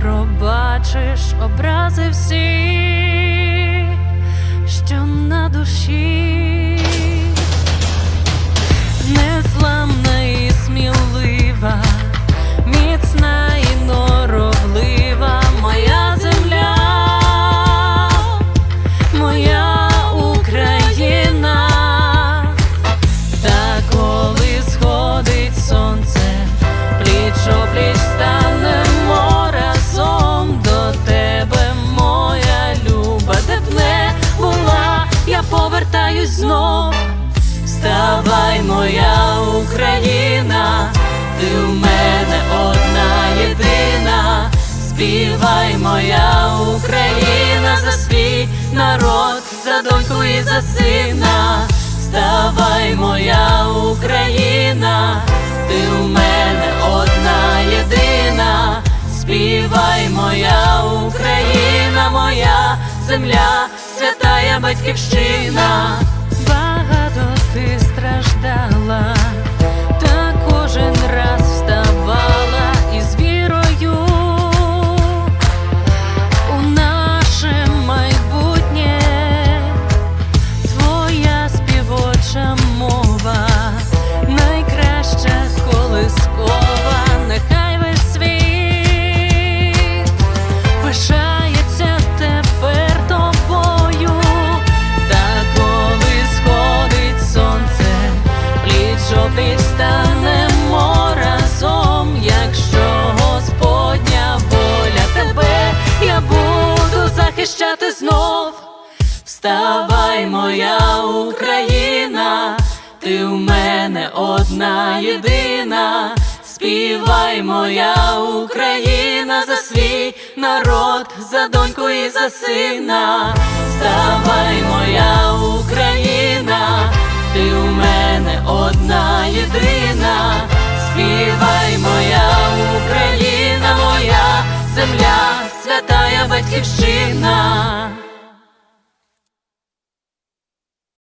пробачиш образи всі, знов. Вставай, моя Україна, ти у мене одна єдина. Співай, моя Україна, за свій народ, за доньку і за сина. Вставай, моя Україна, ти у мене одна єдина. Співай, моя Україна, моя земля, жовтих станемо разом, якщо Господня воля тебе, я буду захищати знов. Вставай, моя Україна, ти в мене одна єдина, співай, моя Україна, за свій народ, за доньку і за сина, вставай, моя Україна, ти в мене мене одна єдина, співай моя Україна, моя земля, святая батьківщина.